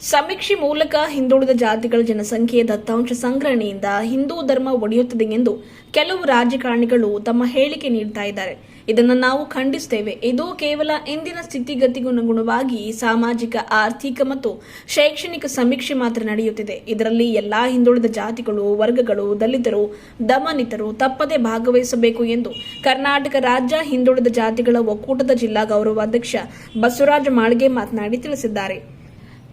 ಸಮೀಕ್ಷೆ ಮೂಲಕ ಹಿಂದುಳಿದ ಜಾತಿಗಳ ಜನಸಂಖ್ಯೆಯ ದತ್ತಾಂಶ ಸಂಗ್ರಹಣೆಯಿಂದ ಹಿಂದೂ ಧರ್ಮ ಒಡೆಯುತ್ತದೆ ಎಂದು ಕೆಲವು ರಾಜಕಾರಣಿಗಳು ತಮ್ಮ ಹೇಳಿಕೆ ನೀಡ್ತಾ ಇದ್ದಾರೆ. ಇದನ್ನು ನಾವು ಖಂಡಿಸುತ್ತೇವೆ. ಇದು ಕೇವಲ ಇಂದಿನ ಸ್ಥಿತಿಗತಿಗನುಗುಣವಾಗಿ ಸಾಮಾಜಿಕ, ಆರ್ಥಿಕ ಮತ್ತು ಶೈಕ್ಷಣಿಕ ಸಮೀಕ್ಷೆ ಮಾತ್ರ ನಡೆಯುತ್ತಿದೆ. ಇದರಲ್ಲಿ ಎಲ್ಲಾ ಹಿಂದುಳಿದ ಜಾತಿಗಳು, ವರ್ಗಗಳು, ದಲಿತರು, ದಮನಿತರು ತಪ್ಪದೆ ಭಾಗವಹಿಸಬೇಕು ಎಂದು ಕರ್ನಾಟಕ ರಾಜ್ಯ ಹಿಂದುಳಿದ ಜಾತಿಗಳ ಒಕ್ಕೂಟದ ಜಿಲ್ಲಾ ಗೌರವಾಧ್ಯಕ್ಷ ಬಸವರಾಜ ಮಾಳ್ಗೆ ಮಾತನಾಡಿ ತಿಳಿಸಿದ್ದಾರೆ.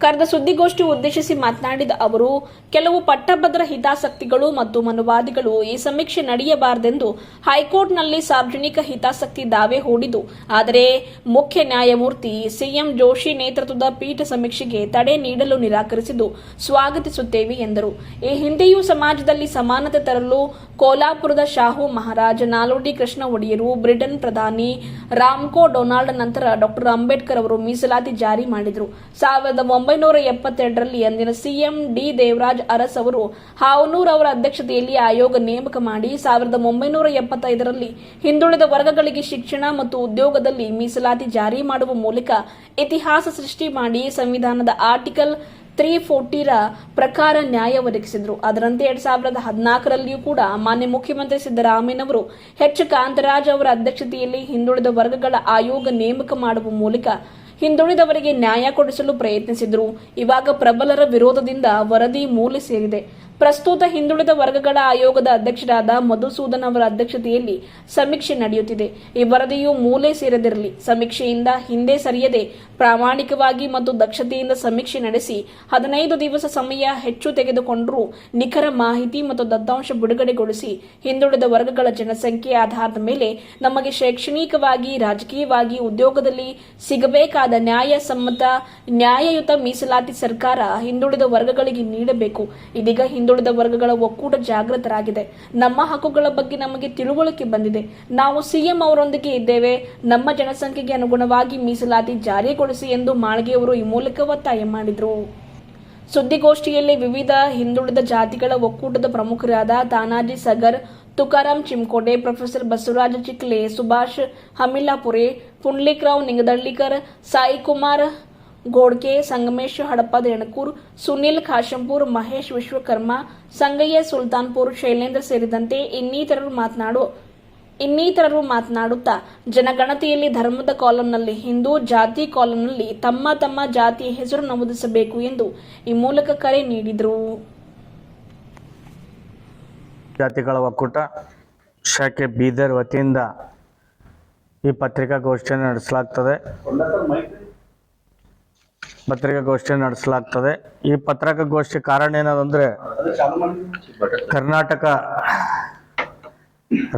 ಕರೆದ ಸುದ್ದಿಗೋಷ್ಠಿ ಉದ್ದೇಶಿಸಿ ಮಾತನಾಡಿದ ಅವರು ಕೆಲವು ಪಟ್ಟಭದ್ರ ಹಿತಾಸಕ್ತಿಗಳು ಮತ್ತು ಮನುವಾದಿಗಳು ಈ ಸಮೀಕ್ಷೆ ನಡೆಯಬಾರದೆಂದು ಹೈಕೋರ್ಟ್ನಲ್ಲಿ ಸಾರ್ವಜನಿಕ ಹಿತಾಸಕ್ತಿ ದಾವೆ ಹೂಡಿದು ಆದರೆ ಮುಖ್ಯ ನ್ಯಾಯಮೂರ್ತಿ ಸಿಎಂ ಜೋಶಿ ನೇತೃತ್ವದ ಪೀಠ ಸಮೀಕ್ಷೆಗೆ ತಡೆ ನೀಡಲು ನಿರಾಕರಿಸಿದ್ದು ಸ್ವಾಗತಿಸುತ್ತೇವೆ ಎಂದರು. ಈ ಹಿಂದೆಯೂ ಸಮಾಜದಲ್ಲಿ ಸಮಾನತೆ ತರಲು ಕೋಲಾಪುರದ ಶಾಹು ಮಹಾರಾಜ ನಾಲೋಡಿ ಕೃಷ್ಣ ಒಡೆಯರು, ಬ್ರಿಟನ್ ಪ್ರಧಾನಿ ರಾಮ್ಕೋ ಡೊನಾಲ್ಡ್ ನಂತರ ಡಾಕ್ಟರ್ ಅಂಬೇಡ್ಕರ್ ಅವರು ಮೀಸಲಾತಿ ಜಾರಿ ಮಾಡಿದರು. ಸಾವಿರದ ಒಂಬೈನೂರ ಎಪ್ಪತ್ತೆರಡರಲ್ಲಿ ಅಂದಿನ ಸಿಎಂ ಡಿ ದೇವರಾಜ್ ಅರಸ್ ಅವರು ಹಾವನೂರ್ ಅವರ ಅಧ್ಯಕ್ಷತೆಯಲ್ಲಿ ಆಯೋಗ ನೇಮಕ ಮಾಡಿ ಸಾವಿರದ ಒಂಬೈನೂರ ಎಪ್ಪತ್ತೈದರಲ್ಲಿ ಹಿಂದುಳಿದ ವರ್ಗಗಳಿಗೆ ಶಿಕ್ಷಣ ಮತ್ತು ಉದ್ಯೋಗದಲ್ಲಿ ಮೀಸಲಾತಿ ಜಾರಿ ಮಾಡುವ ಮೂಲಕ ಇತಿಹಾಸ ಸೃಷ್ಟಿ ಮಾಡಿ ಸಂವಿಧಾನದ ಆರ್ಟಿಕಲ್ ತ್ರೀ ಫೋರ್ಟಿರ ಪ್ರಕಾರ ನ್ಯಾಯ ಒದಗಿಸಿದ್ರು. ಅದರಂತೆ ಎರಡ್ ಸಾವಿರದ ಹದಿನಾಲ್ಕರಲ್ಲಿಯೂ ಕೂಡ ಮಾನ್ಯ ಮುಖ್ಯಮಂತ್ರಿ ಸಿದ್ದರಾಮಯ್ಯನವರು ಹೆಚ್ ಕಾಂತರಾಜ್ ಅವರ ಅಧ್ಯಕ್ಷತೆಯಲ್ಲಿ ಹಿಂದುಳಿದ ವರ್ಗಗಳ ಆಯೋಗ ನೇಮಕ ಮಾಡುವ ಮೂಲಕ ಹಿಂದುಳಿದವರಿಗೆ ನ್ಯಾಯ ಕೊಡಿಸಲು ಪ್ರಯತ್ನಿಸಿದ್ರು. ಇವಾಗ ಪ್ರಬಲರ ವಿರೋಧದಿಂದ ವರದಿ ಮೂಲೆ ಸೇರಿದೆ. ಪ್ರಸ್ತುತ ಹಿಂದುಳಿದ ವರ್ಗಗಳ ಆಯೋಗದ ಅಧ್ಯಕ್ಷರಾದ ಮಧುಸೂದನ್ ಅವರ ಅಧ್ಯಕ್ಷತೆಯಲ್ಲಿ ಸಮೀಕ್ಷೆ ನಡೆಯುತ್ತಿದೆ. ಈ ವರದಿಯು ಮೂಲೆ ಸೇರದಿರಲಿ. ಸಮೀಕ್ಷೆಯಿಂದ ಹಿಂದೆ ಸರಿಯದೆ, ಪ್ರಾಮಾಣಿಕವಾಗಿ ಮತ್ತು ದಕ್ಷತೆಯಿಂದ ಸಮೀಕ್ಷೆ ನಡೆಸಿ ಹದಿನೈದು ದಿವಸ ಸಮಯ ಹೆಚ್ಚು ತೆಗೆದುಕೊಂಡರೂ ನಿಖರ ಮಾಹಿತಿ ಮತ್ತು ದತ್ತಾಂಶ ಬಿಡುಗಡೆಗೊಳಿಸಿ ಹಿಂದುಳಿದ ವರ್ಗಗಳ ಜನಸಂಖ್ಯೆ ಆಧಾರದ ಮೇಲೆ ನಮಗೆ ಶೈಕ್ಷಣಿಕವಾಗಿ, ರಾಜಕೀಯವಾಗಿ, ಉದ್ಯೋಗದಲ್ಲಿ ಸಿಗಬೇಕಾದ ನ್ಯಾಯಸಮ್ಮತ ನ್ಯಾಯಯುತ ಮೀಸಲಾತಿ ಸರ್ಕಾರ ಹಿಂದುಳಿದ ವರ್ಗಗಳಿಗೆ ನೀಡಬೇಕು. ಇದೀಗ ಹಿಂದುಳಿದ ವರ್ಗಗಳ ಒಕ್ಕೂಟ ಜಾಗೃತರಾಗಿದೆ. ನಮ್ಮ ಹಕ್ಕುಗಳ ಬಗ್ಗೆ ನಮಗೆ ತಿಳುವಳಿಕೆ ಬಂದಿದೆ. ನಾವು ಸಿಎಂ ಅವರೊಂದಿಗೆ ಇದ್ದೇವೆ. ನಮ್ಮ ಜನಸಂಖ್ಯೆಗೆ ಅನುಗುಣವಾಗಿ ಮೀಸಲಾತಿ ಜಾರಿಗೊಳಿಸಿ ಎಂದು ಮಾಳ್ಗೆಯವರು ಈ ಮೂಲಕ ಒತ್ತಾಯ ಮಾಡಿದರು. ಸುದ್ದಿಗೋಷ್ಠಿಯಲ್ಲಿ ವಿವಿಧ ಹಿಂದುಳಿದ ಜಾತಿಗಳ ಒಕ್ಕೂಟದ ಪ್ರಮುಖರಾದ ತಾನಾಜಿ ಸಗರ್, ತುಕಾರಾಂ ಚಿಮ್ಕೋಟೆ, ಪ್ರೊಫೆಸರ್ ಬಸವರಾಜ ಚಿಕ್ಲೆ, ಸುಭಾಷ್ ಹಮಿಲಾಪುರೆ ಪುಂಡ್ಲಿಕ್ರಾವ್ ನಿಂಗದಳ್ಳಿಕರ್, ಸಾಯಿಕುಮಾರ್ ಗೋಡ್ಕೆ, ಸಂಗಮೇಶ್ ಹಡಪದ ದೇಣಕೂರ್, ಸುನಿಲ್, ಖಾಶಂಪುರ್, ಮಹೇಶ್ ವಿಶ್ವಕರ್ಮ, ಸಂಗಯ್ಯ, ಸುಲ್ತಾನ್ಪುರ್, ಶೈಲೇಂದ್ರ ಸೇರಿದಂತೆ ಇನ್ನಿತರರು ಮಾತನಾಡು, ಇನ್ನಿತರರು ಮಾತನಾಡುತ್ತಾ, ಜನಗಣತಿಯಲ್ಲಿ ಧರ್ಮದ ಕಾಲಂನಲ್ಲಿ ಹಿಂದೂ ಜಾತಿ ಕಾಲಂನಲ್ಲಿ ತಮ್ಮ ತಮ್ಮ ಜಾತಿಯ ಹೆಸರು ನಮೂದಿಸಬೇಕು ಎಂದು ಈ ಮೂಲಕ ಕರೆ ನೀಡಿದರು. ಜಾತಿಗಳ ಒಕ್ಕೂಟ ಶಾಖೆ ಬೀದರ್ ವತಿಯಿಂದ ಈ ಪತ್ರಿಕಾಗೋಷ್ಠಿಯನ್ನು ನಡೆಸಲಾಗ್ತದೆ. ಪತ್ರಿಕಾಗೋಷ್ಠಿಯನ್ನು ನಡೆಸಲಾಗ್ತದೆ. ಈ ಪತ್ರಿಕಾಗೋಷ್ಠಿ ಕಾರಣ ಏನದಂದ್ರೆ, ಕರ್ನಾಟಕ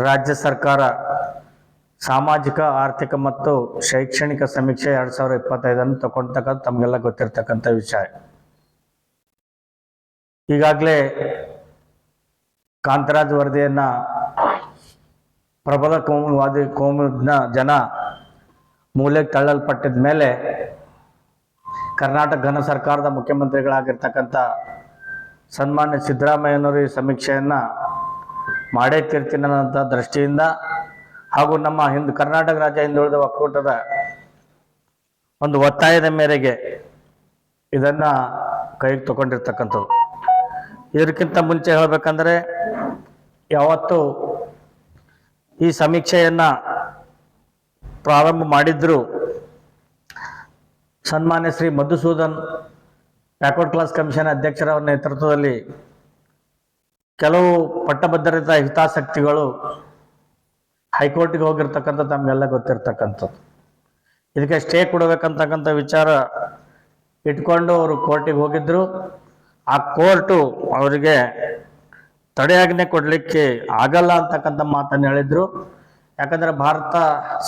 ರಾಜ್ಯ ಸರ್ಕಾರ ಸಾಮಾಜಿಕ, ಆರ್ಥಿಕ ಮತ್ತು ಶೈಕ್ಷಣಿಕ ಸಮೀಕ್ಷೆ ಎರಡ್ ಸಾವಿರದ ಇಪ್ಪತ್ತೈದನ್ನು ತಗೊಂಡ್ತಕ್ಕಂಥ ತಮಗೆಲ್ಲ ಗೊತ್ತಿರ್ತಕ್ಕಂಥ ವಿಷಯ. ಈಗಾಗಲೇ ಕಾಂತರಾಜ್ ವರದಿಯನ್ನ ಪ್ರಬಲ ಕೋಮುವಾದಿ ಕೋಮುನ ಜನ ಮೂಲೆಗೆ ತಳ್ಳಲ್ಪಟ್ಟಿದ ಮೇಲೆ ಕರ್ನಾಟಕ ಘನ ಸರ್ಕಾರದ ಮುಖ್ಯಮಂತ್ರಿಗಳಾಗಿರ್ತಕ್ಕಂಥ ಸನ್ಮಾನ್ಯ ಸಿದ್ದರಾಮಯ್ಯನವರು ಈ ಸಮೀಕ್ಷೆಯನ್ನು ಮಾಡೇ ತೀರ್ತೀನಿ ಅನ್ನೋಂಥ ದೃಷ್ಟಿಯಿಂದ ಹಾಗೂ ನಮ್ಮ ಹಿಂದ್ ಕರ್ನಾಟಕ ರಾಜ್ಯ ಹಿಂದುಳಿದ ಒಕ್ಕೂಟದ ಒಂದು ಒತ್ತಾಯದ ಮೇರೆಗೆ ಇದನ್ನ ಕೈಗೆ ತಗೊಂಡಿರ್ತಕ್ಕಂಥದ್ದು. ಇದಕ್ಕಿಂತ ಮುಂಚೆ ಹೇಳ್ಬೇಕಂದ್ರೆ ಯಾವತ್ತು ಈ ಸಮೀಕ್ಷೆಯನ್ನು ಪ್ರಾರಂಭ ಮಾಡಿದ್ರು ಸನ್ಮಾನ್ಯ Shri Madhusudan backward class commission ಅಧ್ಯಕ್ಷರ ನೇತೃತ್ವದಲ್ಲಿ ಕೆಲವು ಪಟ್ಟಭದ್ರತಾ ಹಿತಾಸಕ್ತಿಗಳು ಹೈಕೋರ್ಟ್ಗೆ ಹೋಗಿರ್ತಕ್ಕಂಥ ತಮಗೆಲ್ಲ ಗೊತ್ತಿರ್ತಕ್ಕಂಥದ್ದು. ಇದಕ್ಕೆ ಸ್ಟೇ ಕೊಡಬೇಕಂತಕ್ಕಂಥ ವಿಚಾರ ಇಟ್ಕೊಂಡು ಅವರು ಕೋರ್ಟಿಗೆ ಹೋಗಿದ್ರು. ಆ ಕೋರ್ಟು ಅವರಿಗೆ ತಡೆಯಾಜ್ಞೆ ಕೊಡಲಿಕ್ಕೆ ಆಗಲ್ಲ ಅಂತಕ್ಕಂಥ ಮಾತನ್ನು ಹೇಳಿದರು. ಯಾಕಂದ್ರೆ ಭಾರತ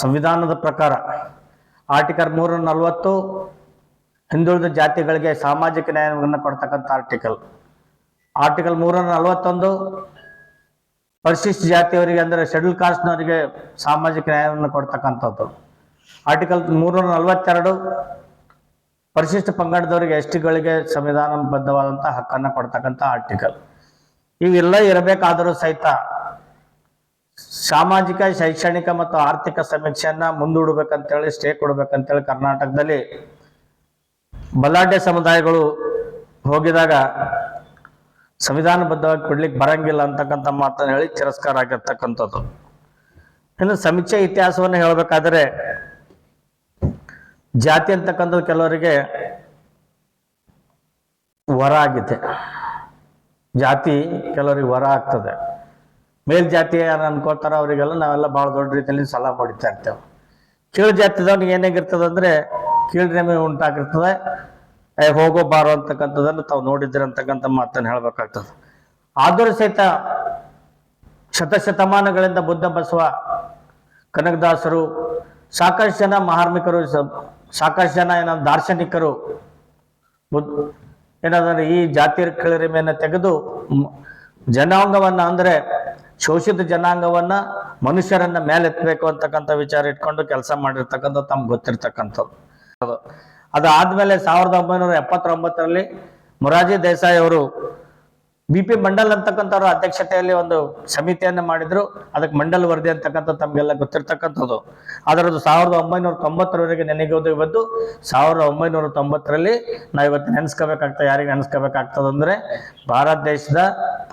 ಸಂವಿಧಾನದ ಪ್ರಕಾರ ಆರ್ಟಿಕಲ್ ಮೂರ ನಲವತ್ತು, ಹಿಂದುಳಿದ ಜಾತಿಗಳಿಗೆ ಸಾಮಾಜಿಕ ನ್ಯಾಯವನ್ನು ಕೊಡ್ತಕ್ಕಂಥ ಆರ್ಟಿಕಲ್. ಆರ್ಟಿಕಲ್ ಮೂರ ನಲವತ್ತೊಂದು, ಪರಿಶಿಷ್ಟ ಜಾತಿಯವರಿಗೆ ಅಂದರೆ ಶೆಡ್ಯೂಲ್ ಕಾಸ್ಟ್ನವರಿಗೆ ಸಾಮಾಜಿಕ ನ್ಯಾಯವನ್ನು ಕೊಡ್ತಕ್ಕಂಥದ್ದು. ಆರ್ಟಿಕಲ್ ಮೂರ ನಲವತ್ತೆರಡು, ಪರಿಶಿಷ್ಟ ಪಂಗಡದವರಿಗೆ ಎಸ್ ಟಿಗಳಿಗೆ ಸಂವಿಧಾನಬದ್ಧವಾದಂಥ ಹಕ್ಕನ್ನು ಕೊಡ್ತಕ್ಕಂಥ ಆರ್ಟಿಕಲ್. ಇವೆಲ್ಲ ಇರಬೇಕಾದರೂ ಸಹಿತ ಸಾಮಾಜಿಕ, ಶೈಕ್ಷಣಿಕ ಮತ್ತು ಆರ್ಥಿಕ ಸಮೀಕ್ಷೆಯನ್ನ ಮುಂದೂಡ್ಬೇಕಂತೇಳಿ, ಸ್ಟೇ ಕೊಡ್ಬೇಕಂತೇಳಿ ಕರ್ನಾಟಕದಲ್ಲಿ ಬಲಾಢ್ಯ ಸಮುದಾಯಗಳು ಹೋಗಿದಾಗ ಸಂವಿಧಾನಬದ್ಧವಾಗಿ ಕೊಡ್ಲಿಕ್ಕೆ ಬರಂಗಿಲ್ಲ ಅಂತಕ್ಕಂಥ ಮಾತನ್ನು ಹೇಳಿ ತಿರಸ್ಕಾರ ಆಗಿರ್ತಕ್ಕಂಥದ್ದು. ಇನ್ನು ಸಮೀಕ್ಷೆ ಇತಿಹಾಸವನ್ನು ಹೇಳಬೇಕಾದ್ರೆ ಜಾತಿ ಅಂತಕ್ಕಂಥದ್ದು ಕೆಲವರಿಗೆ ವರ ಆಗಿದೆ. ಜಾತಿ ಕೆಲವರಿಗೆ ವರ ಆಗ್ತದೆ. ಮೇಲ್ಜಾತಿ ಯಾರು ಅನ್ಕೋತಾರ ಅವರಿಗೆಲ್ಲ ನಾವೆಲ್ಲ ಭಾಳ ದೊಡ್ಡ ರೀತಿಯಲ್ಲಿ ಸಲಹೆ ಹೊಡಿತಾ ಇರ್ತೇವೆ. ಕೀಳು ಜಾತಿದವ್ನಿಗೆ ಏನಾಗಿರ್ತದೆ ಅಂದರೆ ಕೀಳ್ರೆಮೆ ಉಂಟಾಗಿರ್ತದೆ. ಹೋಗೋ ಬಾರೋ ಅಂತಕ್ಕಂಥದ್ದನ್ನು ತಾವು ನೋಡಿದ್ದೀರ ಅಂತಕ್ಕಂಥ ಮಾತನ್ನು ಹೇಳ್ಬೇಕಾಗ್ತದೆ. ಆದರೂ ಸಹಿತ ಶತಶತಮಾನಗಳಿಂದ ಬುದ್ಧ ಬಸವ ಕನಕದಾಸರು, ಸಾಕಷ್ಟು ಜನ ಮಹಾರ್ಮಿಕರು ಸಾಕಷ್ಟು ಜನ ಏನೋ ದಾರ್ಶನಿಕರು ಏನಾದ್ರೆ ಈ ಜಾತಿ ಕೀಳರಿಮೆಯನ್ನು ತೆಗೆದು ಜನಾಂಗವನ್ನು ಅಂದ್ರೆ ಶೋಷಿತ ಜನಾಂಗವನ್ನ ಮನುಷ್ಯರನ್ನ ಮೇಲೆತ್ತಬೇಕು ಅಂತಕ್ಕಂಥ ವಿಚಾರ ಇಟ್ಕೊಂಡು ಕೆಲಸ ಮಾಡಿರ್ತಕ್ಕಂಥ ತಮ್ಗೆ ಗೊತ್ತಿರ್ತಕ್ಕಂಥದ್ದು. ಅದು. ಅದಾದ್ಮೇಲೆ ಸಾವಿರದ ಒಂಬೈನೂರ ಎಪ್ಪತ್ತೊಂಬತ್ತರಲ್ಲಿ ಮೊರಾರ್ಜಿ ದೇಸಾಯಿ ಅವರು ಬಿ ಪಿ ಮಂಡಲ್ ಅಂತಕ್ಕಂಥವ್ರ ಅಧ್ಯಕ್ಷತೆಯಲ್ಲಿ ಒಂದು ಸಮಿತಿಯನ್ನು ಮಾಡಿದ್ರು. ಅದಕ್ಕೆ ಮಂಡಲ್ ವರದಿ ಅಂತಕ್ಕಂಥ ತಮಗೆಲ್ಲ ಗೊತ್ತಿರ್ತಕ್ಕಂಥದ್ದು. ಅದರದ್ದು ಸಾವಿರದ ಒಂಬೈನೂರ ತೊಂಬತ್ತರವರೆಗೆ ನೆನೆಗೋದು ಇವತ್ತು. ಸಾವಿರದ ಒಂಬೈನೂರ ತೊಂಬತ್ತರಲ್ಲಿ ನಾವು ಇವತ್ತು ನೆನೆಸ್ಕೋಬೇಕಾಗ್ತದೆ. ಯಾರಿಗೆ ನೆನೆಸ್ಕೋಬೇಕಾಗ್ತದೆ ಅಂದ್ರೆ ಭಾರತ ದೇಶದ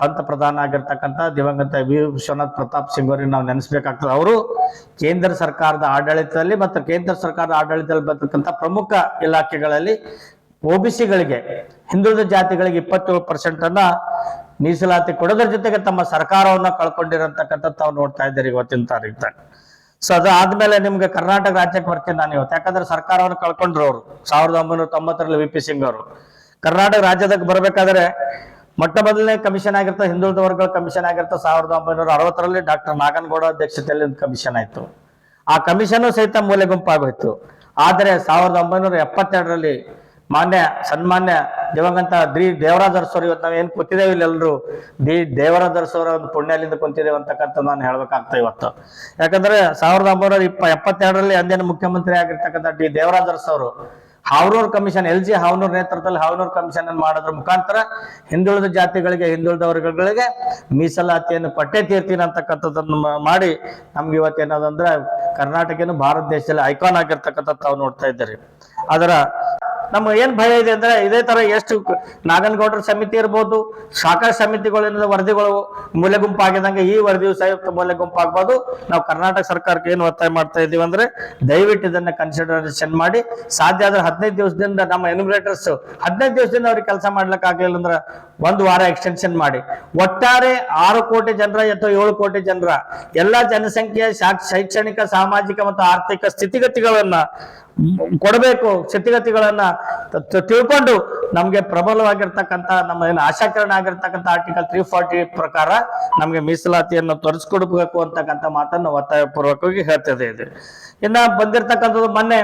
ಪಂತಪ್ರಧಾನ ಆಗಿರ್ತಕ್ಕಂಥ ದಿವಂಗತ ವಿ. ವಿಶ್ವನಾಥ್ ಪ್ರತಾಪ್ ಸಿಂಗ್ ಅವರಿಗೆ ನಾವು ನೆನೆಸ್ಬೇಕಾಗ್ತದೆ. ಅವರು ಕೇಂದ್ರ ಸರ್ಕಾರದ ಆಡಳಿತದಲ್ಲಿ ಮತ್ತು ಕೇಂದ್ರ ಸರ್ಕಾರದ ಆಡಳಿತದಲ್ಲಿ ಬರ್ತಕ್ಕಂಥ ಪ್ರಮುಖ ಇಲಾಖೆಗಳಲ್ಲಿ ಒಬಿಸಿಗಳಿಗೆ, ಹಿಂದುಳಿದ ಜಾತಿಗಳಿಗೆ ಇಪ್ಪತ್ತೇಳು ಪರ್ಸೆಂಟ್ ಅನ್ನ ಮೀಸಲಾತಿ ಕೊಡೋದ್ರ ಜೊತೆಗೆ ತಮ್ಮ ಸರ್ಕಾರವನ್ನ ಕಳ್ಕೊಂಡಿರಂತಕ್ಕಂಥ ತಾವು ನೋಡ್ತಾ ಇದ್ದೀರಿ ಇವತ್ತಿನ ತಾರೀಕು ಸೊ ಅದು ಆದ್ಮೇಲೆ ನಿಮ್ಗೆ ಕರ್ನಾಟಕ ರಾಜ್ಯಕ್ಕೆ ಬರ್ತೀನಿ ನಾನು ಇವತ್ತು. ಯಾಕಂದ್ರೆ ಸರ್ಕಾರವನ್ನು ಕಳ್ಕೊಂಡ್ರು ಅವರು. ಸಾವಿರದ ಒಂಬೈನೂರ ತೊಂಬತ್ತರಲ್ಲಿ ವಿ ಪಿ ಸಿಂಗ್ ಅವರು. ಕರ್ನಾಟಕ ರಾಜ್ಯದಾಗ ಬರ್ಬೇಕಾದ್ರೆ ಮೊಟ್ಟ ಮೊದಲನೇ ಕಮಿಷನ್ ಆಗಿರ್ತ, ಹಿಂದುಳಿದ ವರ್ಗಗಳ ಕಮಿಷನ್ ಆಗಿರ್ತ ಸಾವಿರದ ಒಂಬೈನೂರ ಅರವತ್ತರಲ್ಲಿ ಡಾಕ್ಟರ್ ನಾಗನಗೌಡ ಅಧ್ಯಕ್ಷತೆಯಲ್ಲಿ ಒಂದು ಕಮಿಷನ್ ಆಯ್ತು. ಆ ಕಮಿಷನ್ ಸಹಿತ ಮೂಲೆ ಗುಂಪಾಗೋಯ್ತು. ಆದರೆ ಸಾವಿರದ ಒಂಬೈನೂರ ಎಪ್ಪತ್ತೆರಡರಲ್ಲಿ ಮಾನ್ಯ, ಸನ್ಮಾನ್ಯ ದಿವಂಗತ ದ್ರಿ ದೇವರಾಜ್ ಅರಸೋರು ಇವತ್ತು ನಾವು ಏನ್ ಕೂತಿದ್ದೇವೆ ಇಲ್ಲೆಲ್ಲರೂ ದೇವರಾಜ್ ಅರಸೋರ ಒಂದು ಪುಣ್ಯಲಿಂದ ಕುಂತಿದ್ದೇವೆ ಅಂತಕ್ಕಂಥ ನಾನು ಹೇಳ್ಬೇಕಾಗ್ತಾ ಇವತ್ತು. ಯಾಕಂದ್ರೆ ಸಾವಿರದ ಒಂಬೈನೂರ ಇಪ್ಪ, ಎಪ್ಪತ್ತೆರಡರಲ್ಲಿ ಅಂದಿನ ಮುಖ್ಯಮಂತ್ರಿ ಆಗಿರ್ತಕ್ಕಂಥ D Devaraj ಅರಸೋರು Havanur commission, L G Havanur ನೇತೃತ್ವದಲ್ಲಿ ಹಾವನೂರ್ ಕಮಿಷನ್ ಅನ್ನು ಮಾಡೋದ್ರ ಮುಖಾಂತರ ಹಿಂದುಳಿದ ಜಾತಿಗಳಿಗೆ ಹಿಂದುಳಿದ ವರ್ಗಗಳಿಗೆ ಮೀಸಲಾತಿಯನ್ನು ಕೊಟ್ಟೆ ತೀರ್ತೀನಿ ಅಂತಕ್ಕಂಥದ್ದನ್ನು ಮಾಡಿ ನಮ್ಗೆ ಇವತ್ತು ಏನದಂದ್ರೆ ಕರ್ನಾಟಕನು ಭಾರತ ದೇಶದಲ್ಲಿ ಐಕಾನ್ ಆಗಿರ್ತಕ್ಕಂಥ ತಾವು ನೋಡ್ತಾ ಇದ್ದೀರಿ. ಅದರ ನಮ್ಗೆ ಏನ್ ಭಯ ಇದೆ ಅಂದ್ರೆ ಇದೇ ತರ ಎಷ್ಟು ನಾಗನಗೌಡರ ಸಮಿತಿ ಇರ್ಬೋದು, ಸಾಕಷ್ಟು ಸಮಿತಿಗಳಿಂದ ವರದಿಗಳು ಮೂಲೆ ಗುಂಪಾಗಿದಂಗೆ ಈ ವರದಿಯು ಸಂಯುಕ್ತ ಮೂಲೆ ಗುಂಪಾಗ್ಬೋದು. ನಾವು ಕರ್ನಾಟಕ ಸರ್ಕಾರಕ್ಕೆ ಏನು ಒತ್ತಾಯ ಮಾಡ್ತಾ ಇದೀವಿ ಅಂದ್ರೆ ದಯವಿಟ್ಟು ಇದನ್ನ ಕನ್ಸಿಡರೇಷನ್ ಮಾಡಿ. ಸಾಧ್ಯ ಆದ್ರೆ ಹದಿನೈದು ದಿವಸದಿಂದ ನಮ್ಮ ಎನ್ಯುಮರೇಟರ್ಸ್ ಹದಿನೈದು ದಿವಸದಿಂದ ಅವ್ರಿಗೆ ಕೆಲಸ ಮಾಡ್ಲಿಕ್ಕೆ ಆಗ್ಲಿಲ್ಲ ಅಂದ್ರೆ ಒಂದು ವಾರ ಎಕ್ಸ್ಟೆನ್ಷನ್ ಮಾಡಿ. ಒಟ್ಟಾರೆ ಆರು ಕೋಟಿ ಜನರ ಅಥವಾ ಏಳು ಕೋಟಿ ಜನರ ಎಲ್ಲಾ ಜನಸಂಖ್ಯೆಯ ಶೈಕ್ಷಣಿಕ, ಸಾಮಾಜಿಕ ಮತ್ತು ಆರ್ಥಿಕ ಸ್ಥಿತಿಗತಿಗಳನ್ನ ಕೊಡಬೇಕು ಸ್ಥಿತಿಗತಿಗಳನ್ನ ತಿಳ್ಕೊಂಡು ನಮ್ಗೆ ಪ್ರಬಲವಾಗಿರ್ತಕ್ಕಂಥ ನಮ್ಮ ಏನು ಆಶಾಕರಣ ಆಗಿರ್ತಕ್ಕಂಥ ಆರ್ಟಿಕಲ್ ತ್ರೀ ಫಾರ್ಟಿ ಪ್ರಕಾರ ನಮ್ಗೆ ಮೀಸಲಾತಿಯನ್ನು ತೋರಿಸ್ಕೊಡ್ಬೇಕು ಅಂತಕ್ಕಂಥ ಮಾತನ್ನು ಒತ್ತಾಯ ಪೂರ್ವಕವಾಗಿ ಹೇಳ್ತದೆ ಇದು. ಇನ್ನ ಬಂದಿರ್ತಕ್ಕಂಥದ್ದು ಮೊನ್ನೆ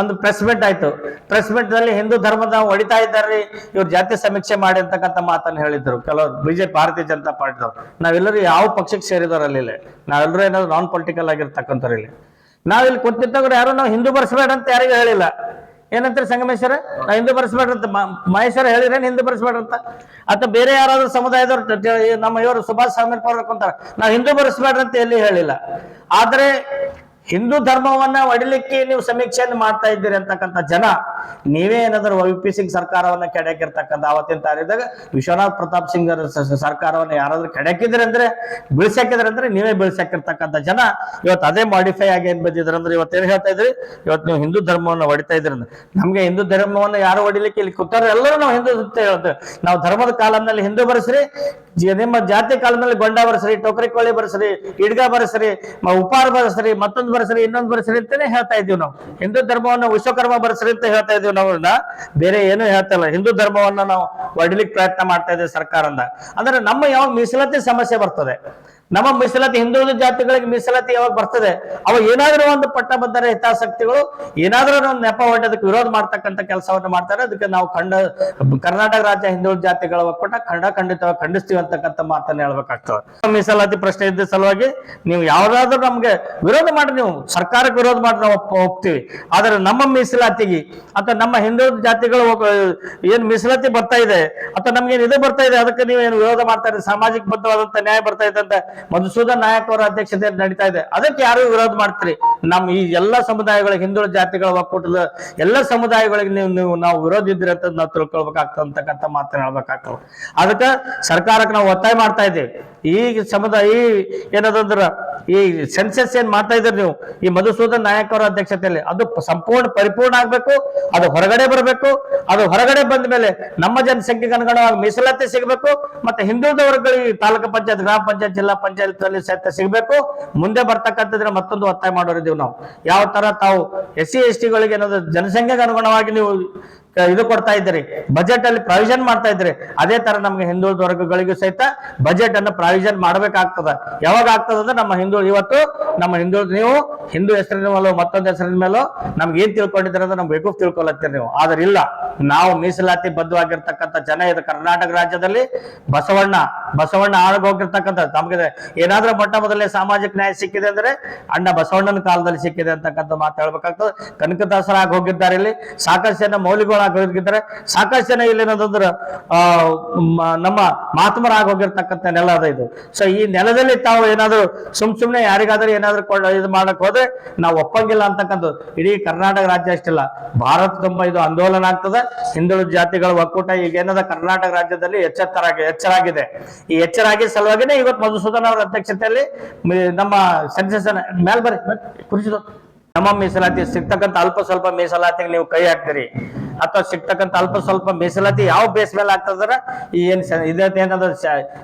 ಒಂದು ಪ್ರೆಸ್ ಮೀಟ್ ಆಯ್ತು. ಪ್ರೆಸ್ ಮೀಟ್ನಲ್ಲಿ ಹಿಂದೂ ಧರ್ಮದ ಹೊಡಿತಾ ಇದ್ದಾರೆ ಇವ್ರು ಜಾತಿ ಸಮೀಕ್ಷೆ ಮಾಡಿ ಅಂತಕ್ಕಂಥ ಮಾತನ್ನು ಹೇಳಿದ್ರು. ಕೆಲವರು ಬಿಜೆಪಿ, ಭಾರತೀಯ ಜನತಾ ಪಾರ್ಟಿದವ್ರು. ನಾವೆಲ್ಲರೂ ಯಾವ ಪಕ್ಷಕ್ಕೆ ಸೇರಿದವರಲ್ಲಿ ನಾವೆಲ್ಲರೂ ಏನಾದ್ರು ನಾನ್ ಪೊಲಿಟಿಕಲ್ ಆಗಿರ್ತಕ್ಕಂಥವ್ರು ಇಲ್ಲಿ ನಾವಿಲ್ಲಿ ಕೂತಿದ್ದಾಗ ಯಾರು ನಾವು ಹಿಂದೂ ಬರ್ಸ್ಬೇಡ ಅಂತ ಯಾರಿಗೂ ಹೇಳಿಲ್ಲ. ಏನಂತಾರೆ ಸಂಗಮೇಶ್ವರ? ನಾ ಹಿಂದೂ ಬರ್ಸ್ಬೇಡ ಅಂತ ಮಹೇಶ್ವರ ಹೇಳಿರೇನು ಹಿಂದೂ ಬರ್ಸ್ಬೇಡ ಅಂತ. ಅಥವಾ ಬೇರೆ ಯಾರಾದ್ರೂ ಸಮುದಾಯದವ್ರು ನಮ್ಮ ಇವರು ಸುಭಾಷ್ ಸಾಮಿಲ್ ಕುಂತಾರ ನಾವು ಹಿಂದೂ ಬರ್ಸ್ಬೇಡ್ರಿ ಅಂತ ಎಲ್ಲಿ ಹೇಳಿಲ್ಲ. ಆದ್ರೆ ಹಿಂದೂ ಧರ್ಮವನ್ನ ಒಡಿಲಿಕ್ಕೆ ನೀವು ಸಮೀಕ್ಷೆಯನ್ನು ಮಾಡ್ತಾ ಇದ್ದೀರಿ ಅಂತಕ್ಕಂಥ ಜನ, ನೀವೇ ಏನಾದ್ರು ಪಿ ಸಿಂಗ್ ಸರ್ಕಾರವನ್ನ ಕೆಡಕಿರ್ತಕ್ಕಂಥ ಅವತ್ತಿನ ತಾರಿದಾಗ ವಿಶ್ವನಾಥ್ ಪ್ರತಾಪ್ ಸಿಂಗ್ ಸರ್ಕಾರವನ್ನ ಯಾರಾದ್ರೂ ಕೆಡಕಿದ್ರೆ ಅಂದ್ರೆ ಬೀಳ್ಸಾಕಿದ್ರೆ ಅಂದ್ರೆ ನೀವೇ ಬೀಳ್ಸಾಕಿರ್ತಕ್ಕಂಥ ಜನ. ಇವತ್ತು ಅದೇ ಮಾಡಿಫೈ ಆಗಿ ಏನ್ ಬಂದಿದ್ರೆ ಅಂದ್ರೆ ಇವತ್ತು ಏನು ಹೇಳ್ತಾ ಇದ್ರಿ? ಇವತ್ತು ನೀವು ಹಿಂದೂ ಧರ್ಮವನ್ನ ಹೊಡಿತಾ ಇದ್ರಿ ಅಂದ್ರೆ, ನಮ್ಗೆ ಹಿಂದೂ ಧರ್ಮವನ್ನ ಯಾರು ಹೊಡಿಲಿಕ್ಕೆ ಇಲ್ಲಿ ಕೂತಾರ ಎಲ್ಲರೂ ನಾವು ಹಿಂದೂ ಅಂತ ಹೇಳ್ತೇವೆ. ನಾವು ಧರ್ಮದ ಕಾಲದಲ್ಲಿ ಹಿಂದೂ ಬರೆಸ್ರಿ ನಿಮ್ಮ ಜಾತಿ ಕಾಲದಲ್ಲಿ ಗೊಂಡ ಬರೆಸ್ರಿ, ಟೋಕರಿ ಕೋಳಿ ಬರೆಸ್ರಿ, ಇಡ್ಗ ಬರೆಸ್ರಿ ಉಪಾರ ಬರೆಸ್ರಿ, ಮತ್ತೊಂದು ಬರ್ಸ್ರಿ, ಇನ್ನೊಂದು ಬರೆಸ್ರಿ ಅಂತಾನೆ ಹೇಳ್ತಾ ಇದೀವಿ ನಾವು. ಹಿಂದೂ ಧರ್ಮವನ್ನು ವಿಶ್ವಕರ್ಮ ಬರೆಸ್ರಿ ಅಂತ ಹೇಳ್ತಾ ಇದೀವಿ ನಾವು ಬೇರೆ ಏನು ಹೇಳ್ತಾ ಇಲ್ಲ. ಹಿಂದೂ ಧರ್ಮವನ್ನ ನಾವು ಒಡಲಿಕ್ಕೆ ಪ್ರಯತ್ನ ಮಾಡ್ತಾ ಇದ್ದೀವಿ ಸರ್ಕಾರದಿಂದ. ಅಂದ್ರೆ ನಮ್ಮ ಯಾವ ಮೀಸಲಾತಿ ಸಮಸ್ಯೆ ಬರ್ತದೆ? ನಮ್ಮ ಮೀಸಲಾತಿ ಹಿಂದುಳಿದ ಜಾತಿಗಳಿಗೆ ಮೀಸಲಾತಿ ಯಾವಾಗ ಬರ್ತದೆ? ಅವ ಏನಾದ್ರೂ ಒಂದು ಪಟ್ಟಬದ್ಧರ ಹಿತಾಸಕ್ತಿಗಳು, ಏನಾದ್ರೂ ಒಂದು ನೆಪ ಹೊಟ್ಟದಕ್ಕೆ ವಿರೋಧ ಮಾಡ್ತಕ್ಕಂಥ ಕೆಲಸವನ್ನು ಮಾಡ್ತಾರೆ. ಅದಕ್ಕೆ ನಾವು ಖಂಡ, ಕರ್ನಾಟಕ ರಾಜ್ಯ ಹಿಂದುಳಿದ ಜಾತಿಗಳ ಒಕ್ಕೂಟ ಖಂಡ ಖಂಡಿತವಾಗಿ ಖಂಡಿಸ್ತೀವಿ ಅಂತಕ್ಕಂಥ ಮಾತನ್ನ ಹೇಳ್ಬೇಕಾಗ್ತದೆ. ಮೀಸಲಾತಿ ಪ್ರಶ್ನೆ ಇದ್ದ ಸಲುವಾಗಿ ನೀವು ಯಾವ್ದಾದ್ರು ನಮ್ಗೆ ವಿರೋಧ ಮಾಡಿ ನೀವು ಸರ್ಕಾರಕ್ಕೆ ವಿರೋಧ ಮಾಡಿ ನಾವು ಹೋಗ್ತೀವಿ ಆದ್ರೆ ನಮ್ಮ ಮೀಸಲಾತಿಗೆ, ಅಥವಾ ನಮ್ಮ ಹಿಂದುಳಿದ ಜಾತಿಗಳು ಏನು ಮೀಸಲಾತಿ ಬರ್ತಾ ಇದೆ, ಅಥವಾ ನಮ್ಗೆ ಇದು ಬರ್ತಾ ಇದೆ, ಅದಕ್ಕೆ ನೀವೇನು ವಿರೋಧ ಮಾಡ್ತಾ ಇದ್ದೀರಿ? ಸಾಮಾಜಿಕ ಬದ್ಧವಾದಂತ ನ್ಯಾಯ ಬರ್ತಾ ಇದೆ ಅಂತ ಮಧುಸೂದನ್ ನಾಯಕ್ ಅವರ ಅಧ್ಯಕ್ಷತೆಯಲ್ಲಿ ನಡೀತಾ ಇದೆ. ಅದಕ್ಕೆ ಯಾರು ವಿರೋಧ ಮಾಡ್ತೀರಿ? ನಮ್ಮ ಈ ಎಲ್ಲ ಸಮುದಾಯಗಳಿಗೆ ಹಿಂದುಳಿದ ಜಾತಿಗಳ ಒಕ್ಕೂಟದ ಎಲ್ಲ ಸಮುದಾಯಗಳಿಗೆ ನೀವು ನೀವು, ನಾವು ವಿರೋಧ ಇದ್ದೀರಿ ಅಂತ ನಾವು ತಿಳ್ಕೊಳ್ಬೇಕಾಗ್ತಕ್ಕಂಥ ಮಾತನ್ನ ಹೇಳ್ಬೇಕಾಗ್ತದೆ. ಅದಕ್ಕೆ ಸರ್ಕಾರಕ್ಕೆ ನಾವು ಒತ್ತಾಯ ಮಾಡ್ತಾ ಇದ್ದೀವಿ. ಈ ಸಮುದಾಯ, ಈ ಏನದಂದ್ರ, ಈ ಸೆನ್ಸಸ್ ಏನ್ ಮಾಡ್ತಾ ಇದ್ರಿ ನೀವು? ಈ ಮಧುಸೂದನ್ ನಾಯಕ್ ಅವರ ಅಧ್ಯಕ್ಷತೆಯಲ್ಲಿ ಅದು ಸಂಪೂರ್ಣ ಪರಿಪೂರ್ಣ ಆಗ್ಬೇಕು, ಅದು ಹೊರಗಡೆ ಬರಬೇಕು, ಅದು ಹೊರಗಡೆ ಬಂದ ಮೇಲೆ ನಮ್ಮ ಜನಸಂಖ್ಯೆಗೆ ಅನುಗುಣವಾಗಿ ಮೀಸಲಾತಿ ಸಿಗಬೇಕು, ಮತ್ತೆ ಹಿಂದುಳಿದ ವರ್ಗಗಳಿಗೆ ತಾಲೂಕು ಪಂಚಾಯತ್, ಗ್ರಾಮ ಪಂಚಾಯತ್, ಜಿಲ್ಲಾ ಪಂಚಾಯತ್ ಸತ್ಯ ಸಿಗಬೇಕು. ಮುಂದೆ ಬರ್ತಕ್ಕಂಥದ್ರೆ ಮತ್ತೊಂದು ಒತ್ತಾಯ ಮಾಡೋರಿದ್ದೀವಿ ನಾವು. ಯಾವ ತರ ತಾವು ಎಸ್ ಸಿ ಎಸ್ ಟಿಗಳಿಗೆ ಏನಾದ್ರು ಜನಸಂಖ್ಯೆಗೆ ಅನುಗುಣವಾಗಿ ನೀವು ಇದು ಕೊಡ್ತಾ ಇದ್ದೀರಿ. ಬಜೆಟ್ ಅಲ್ಲಿ ಪ್ರಾವಿಷನ್ ಮಾಡ್ತಾ ಇದ್ರಿ ಅದೇ ತರ ನಮ್ಗೆ ಹಿಂದುಳಿದ ವರ್ಗಗಳಿಗೂ ಸಹಿತ ಬಜೆಟ್ ಅನ್ನು ಪ್ರಾವಿಷನ್ ಮಾಡ್ಬೇಕಾಗ್ತದ. ಯಾವಾಗ ಆಗ್ತದ ಅಂದ್ರೆ ನಮ್ಮ ಹಿಂದುಳಿದ, ಇವತ್ತು ನಮ್ಮ ಹಿಂದುಳಿದ ನೀವು ಹಿಂದೂ ಹೆಸರಿನ ಮೇಲೋ, ಮತ್ತೊಂದು ಹೆಸರಿನ ಮೇಲೋ ನಮ್ಗೆ ಏನ್ ತಿಳ್ಕೊಂಡಿದ್ದೀರ ಅಂತ ನಮ್ಗೆ ಬೇಕು ತಿಳ್ಕೊಳತ್ತೀರಿ ನೀವು. ಆದ್ರೆ ಇಲ್ಲ, ನಾವು ಮೀಸಲಾತಿ ಬದ್ಧವಾಗಿರ್ತಕ್ಕಂಥ ಜನ ಇದು ಕರ್ನಾಟಕ ರಾಜ್ಯದಲ್ಲಿ ಬಸವಣ್ಣ ಬಸವಣ್ಣ ಹೋಗಿರ್ತಕ್ಕಂಥ ನಮ್ಗೆ ಏನಾದ್ರೂ ಮೊಟ್ಟ ಮೊದಲೇ ಸಾಮಾಜಿಕ ನ್ಯಾಯ ಸಿಕ್ಕಿದೆ ಅಂದ್ರೆ ಅಣ್ಣ ಬಸವಣ್ಣನ ಕಾಲದಲ್ಲಿ ಸಿಕ್ಕಿದೆ ಅಂತಕ್ಕಂಥ ಮಾತು ಹೇಳ್ಬೇಕಾಗ್ತದೆ. ಕನಕದಾಸರಾಗಿ ಹೋಗಿದ್ದಾರೆ ಇಲ್ಲಿ. ಸಾಕಷ್ಟು ಜನ ಮೌಲ್ಯಗಳಾಗಿ ಹೋಗಿದ್ದಾರೆ. ಸಾಕಷ್ಟು ಜನ ಇಲ್ಲಿ ಆ ನಮ್ಮ ಮಹಾತ್ಮರಾಗಿ ಹೋಗಿರ್ತಕ್ಕಂಥ ನೆಲ ಅದ ಇದು. ಸೊ ಈ ನೆಲದಲ್ಲಿ ತಾವು ಏನಾದ್ರು ಸುಮ್ ಸುಮ್ನೆ ಯಾರಿಗಾದ್ರೂ ಏನಾದ್ರು ಇದು ಮಾಡಕ್ ನಾವು ಒಪ್ಪಂಗಿಲ್ಲ ಅಂತಕ್ಕಂಥದ್ದು. ಇಡೀ ಕರ್ನಾಟಕ ರಾಜ್ಯ ಅಷ್ಟಿಲ್ಲ. ಭಾರತ ತುಂಬ ಇದು ಆಂದೋಲನ ಆಗ್ತದೆ. ಹಿಂದುಳಿದ ಜಾತಿಗಳ ಒಕ್ಕೂಟ ಈಗ ಏನದ ಕರ್ನಾಟಕ ರಾಜ್ಯದಲ್ಲಿ ಎಚ್ಚೆತ್ತರ ಎಚ್ಚರಾಗಿದೆ. ಈ ಎಚ್ಚರಾಗಿ ಸಲುವಾಗಿನೇ ಇವತ್ತು ಮಧುಸೂದನ್ ಅವರ ಅಧ್ಯಕ್ಷತೆಯಲ್ಲಿ ನಮ್ಮ ಸೆನ್ಸಸ್ ಮೇಲ್ ಕುರ್ಚಿದ ನಮ್ಮ ಮೀಸಲಾತಿ ಸಿಗ್ತಕ್ಕಂಥ ಅಲ್ಪ ಸ್ವಲ್ಪ ಮೀಸಲಾತಿಗೆ ನೀವು ಕೈ ಹಾಕ್ತೀರಿ. ಅಥವಾ ಸಿಗ್ತಕ್ಕಂಥ ಅಲ್ಪ ಸ್ವಲ್ಪ ಮೀಸಲಾತಿ ಯಾವ ಬೇಸ್ ಮೇಲೆ ಆಗ್ತದ್ರ? ಈ ಏನ್ ಏನದ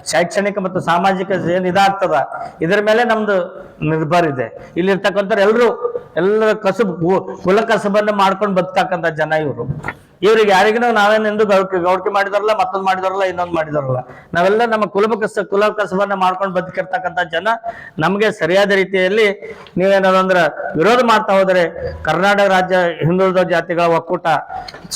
ಶೈಕ್ಷಣಿಕ ಮತ್ತು ಸಾಮಾಜಿಕ ಏನ್ ಇದಾಗ್ತದ? ಇದ್ರ ಮೇಲೆ ನಮ್ದು ನಿರ್ಭರ ಇದೆ. ಇಲ್ಲಿರ್ತಕ್ಕಂಥ ಎಲ್ರು, ಎಲ್ಲರ ಕಸಬ್ ಕು- ಕುಲ ಕಸಬನ್ನ ಮಾಡ್ಕೊಂಡು ಬದುಕಕ್ಕಂಥ ಜನ ಇವರು. ಇವ್ರಿಗೆ ಯಾರಿಗೂ ನಾವೇನೆಂದು ಗೌಡ್ಕೆ ಮಾಡಿದಾರಲ್ಲ, ಮತ್ತೊಂದು ಮಾಡಿದಾರಲ್ಲ, ಇನ್ನೊಂದು ಮಾಡಿದಾರಲ್ಲ. ನಾವೆಲ್ಲ ನಮ್ಮ ಕುಲಭ ಕಸ ಕುಲ ಕಸವನ್ನ ಮಾಡ್ಕೊಂಡು ಬದುಕಿರ್ತಕ್ಕಂಥ ಜನ, ನಮಗೆ ಸರಿಯಾದ ರೀತಿಯಲ್ಲಿ ನೀವೇನದಂದ್ರ ವಿರೋಧ ಮಾಡ್ತಾ ಹೋದ್ರೆ ಕರ್ನಾಟಕ ರಾಜ್ಯ ಹಿಂದುಳಿದ ಜಾತಿಗಳ ಒಕ್ಕೂಟ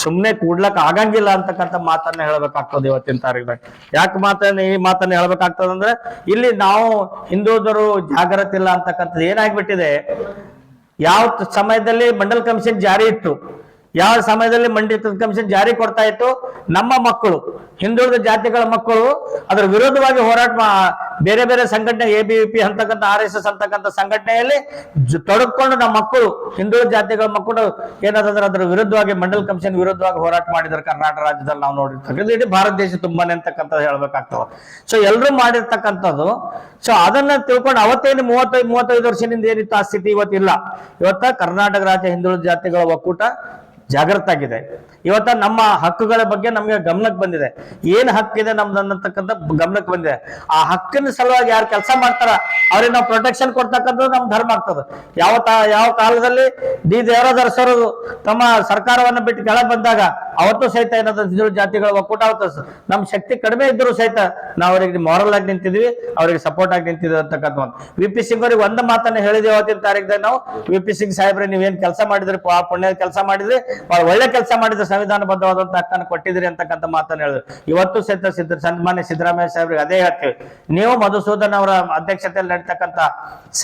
ಸುಮ್ಮನೆ ಕೂಡ್ಲಕ್ ಆಗಂಗಿಲ್ಲ ಅಂತಕ್ಕಂಥ ಮಾತನ್ನ ಹೇಳ್ಬೇಕಾಗ್ತದೆ ಇವತ್ತಿನ ತಾರೀಕಿನಾಗ ಯಾಕೆ ಮಾತನ್ನ, ಈ ಮಾತನ್ನ ಹೇಳ್ಬೇಕಾಗ್ತದಂದ್ರೆ ಇಲ್ಲಿ ನಾವು ಹಿಂದುಳಿದರು ಜಾಗೃತಿ ಇಲ್ಲ ಅಂತಕ್ಕಂಥದ್ದು ಏನಾಗ್ಬಿಟ್ಟಿದೆ? ಯಾವ ಸಮಯದಲ್ಲಿ ಮಂಡಲ್ ಕಮಿಷನ್ ಜಾರಿ ಇತ್ತು. ಯಾವ ಸಮಯದಲ್ಲಿ ಮಂಡಿ ಕಮಿಷನ್ ಜಾರಿ ಕೊಡ್ತಾ ಇತ್ತು? ನಮ್ಮ ಮಕ್ಕಳು, ಹಿಂದುಳಿದ ಜಾತಿಗಳ ಮಕ್ಕಳು, ಅದರ ವಿರೋಧವಾಗಿ ಹೋರಾಟ ಬೇರೆ ಬೇರೆ ಸಂಘಟನೆ ಎ ಬಿ ಪಿ ಅಂತಕ್ಕಂಥ ಆರ್ ಎಸ್ ಎಸ್ ಅಂತಕ್ಕಂಥ ಸಂಘಟನೆಯಲ್ಲಿ ತೊಡಕೊಂಡು ನಮ್ಮ ಮಕ್ಕಳು, ಹಿಂದುಳಿದ ಜಾತಿಗಳ ಮಕ್ಕಳು ಏನಾದ್ರೆ ಅದರ ವಿರುದ್ಧವಾಗಿ, ಮಂಡಲ್ ಕಮಿಷನ್ ವಿರುದ್ಧವಾಗಿ ಹೋರಾಟ ಮಾಡಿದ್ದಾರೆ ಕರ್ನಾಟಕ ರಾಜ್ಯದಲ್ಲಿ ನಾವು ನೋಡಿರ್ತಕ್ಕಂಥ ಇಡೀ ಭಾರತ ದೇಶ ತುಂಬಾನೇ ಅಂತಕ್ಕಂಥದ್ದು ಹೇಳ್ಬೇಕಾಗ್ತವೆ ಸೊ ಎಲ್ಲರೂ ಮಾಡಿರ್ತಕ್ಕಂಥದ್ದು. ಸೊ ಅದನ್ನ ತಿಳ್ಕೊಂಡು ಅವತ್ತೇನು ಮೂವತ್ತೈದು ಮೂವತ್ತೈದು ವರ್ಷದಿಂದ ಏನಿತ್ತು ಆ ಸ್ಥಿತಿ ಇವತ್ತಿಲ್ಲ. ಇವತ್ತ ಕರ್ನಾಟಕ ರಾಜ್ಯ ಹಿಂದುಳಿದ ಜಾತಿಗಳ ಒಕ್ಕೂಟ ಜಾಗೃತ ಆಗಿದೆ ಇವತ್ತ ನಮ್ಮ ಹಕ್ಕುಗಳ ಬಗ್ಗೆ ನಮ್ಗೆ ಗಮನಕ್ಕೆ ಬಂದಿದೆ. ಏನ್ ಹಕ್ಕಿದೆ ನಮ್ದು ಅನ್ನತಕ್ಕಂಥ ಗಮನಕ್ಕೆ ಬಂದಿದೆ. ಆ ಹಕ್ಕಿನ ಸಲುವಾಗಿ ಯಾರು ಕೆಲಸ ಮಾಡ್ತಾರ, ಅವ್ರಿಗೆ ನಾವು ಪ್ರೊಟೆಕ್ಷನ್ ಕೊಡ್ತಕ್ಕಂಥದ್ದು ನಮ್ ಧರ್ಮ ಆಗ್ತದೆ. ಯಾವ ಯಾವ ಕಾಲದಲ್ಲಿ ಡಿ ದೇವರದರ್ಸರು ತಮ್ಮ ಸರ್ಕಾರವನ್ನ ಬಿಟ್ಟು ಕೆಳಗೆ ಬಂದಾಗ, ಅವತ್ತು ಸಹಿತ ಏನಾದ್ರು ಜಾತಿಗಳ ಒಕ್ಕೂಟ ಅವತ್ತು ನಮ್ಮ ಶಕ್ತಿ ಕಡಿಮೆ ಇದ್ರು ಸಹಿತ ನಾವು ಅವರಿಗೆ ಮಾರಲ್ ಆಗಿ ನಿಂತಿದ್ವಿ, ಅವರಿಗೆ ಸಪೋರ್ಟ್ ಆಗಿ ನಿಂತಿದ್ವಿ ಅಂತಕ್ಕಂಥ ವಿ ಪಿ ಸಿಂಗ್ ಅವ್ರಿಗೆ ಒಂದು ಮಾತನ್ನ ಹೇಳಿದೆ ಅವತ್ತಿನ ತಾರೀಕಿದಾಗ ನಾವು. ವಿ ಪಿ ಸಿಂಗ್ ಸಾಹೇಬ್ರೆ, ನೀವೇನ್ ಕೆಲಸ ಮಾಡಿದ್ರಿ ಆ ಪುಣ್ಯ ಕೆಲಸ ಮಾಡಿದ್ರಿ ಬಹಳ ಒಳ್ಳೆ ಕೆಲಸ ಮಾಡಿದ್ರೆ ಸಂವಿಧಾನಬದ್ಧವಾದಂತ ಹಕ್ಕನ್ನು ಕೊಟ್ಟಿದ್ರಿ ಅಂತಕ್ಕಂಥ ಮಾತನ್ನು ಹೇಳಿದ್ರು. ಇವತ್ತು ಸಹಿತ ಸಿದ್ದ, ಸನ್ಮಾನ್ಯ ಸಿದ್ದರಾಮಯ್ಯ ಸಾಹೇಬ್ರಿಗೆ ಅದೇ ಹೇಳ್ತೀವಿ. ನೀವು ಮಧುಸೂದನ್ ಅವರ ಅಧ್ಯಕ್ಷತೆಯಲ್ಲಿ ನಡೀತಕ್ಕಂಥ